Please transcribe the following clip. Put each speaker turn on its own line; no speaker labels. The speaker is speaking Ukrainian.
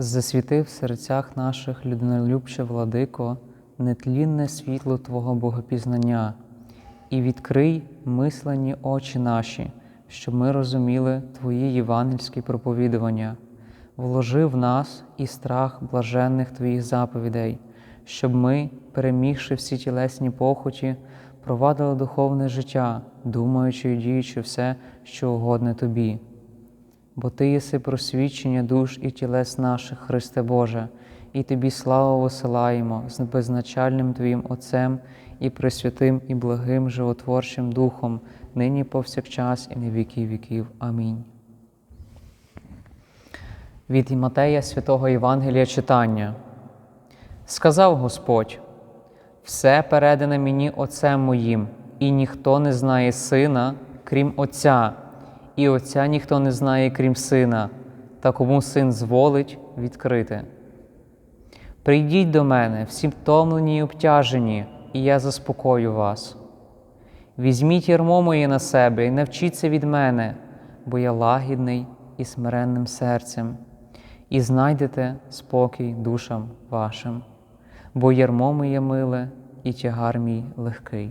Засвіти в серцях наших людинолюбче, владико, нетлінне світло Твого Богопізнання, і відкрий мислені очі наші, щоб ми розуміли Твої євангельські проповідування, вложи в нас і страх блаженних Твоїх заповідей, щоб ми, перемігши всі тілесні похоті, провадили духовне життя, думаючи і діючи все, що угодне Тобі бо Ти єси просвідчення душ і тілес наших, Христе Боже, і Тобі славу висилаємо з безначальним Твоїм Отцем і Пресвятим і благим животворчим Духом, нині повсякчас і на віки віків. Амінь. Від Матея Святого Євангелія читання. Сказав Господь: все передане мені Отцем моїм, і ніхто не знає сина, крім Отця, і Отця ніхто не знає, крім сина, та кому син зволить відкрити. Прийдіть до мене, всі втомлені й обтяжені, і я заспокою вас. Візьміть ярмо моє на себе і навчіться від мене, бо я лагідний і смиренним серцем, і знайдете спокій душам вашим, бо ярмо моє миле і тягар мій легкий.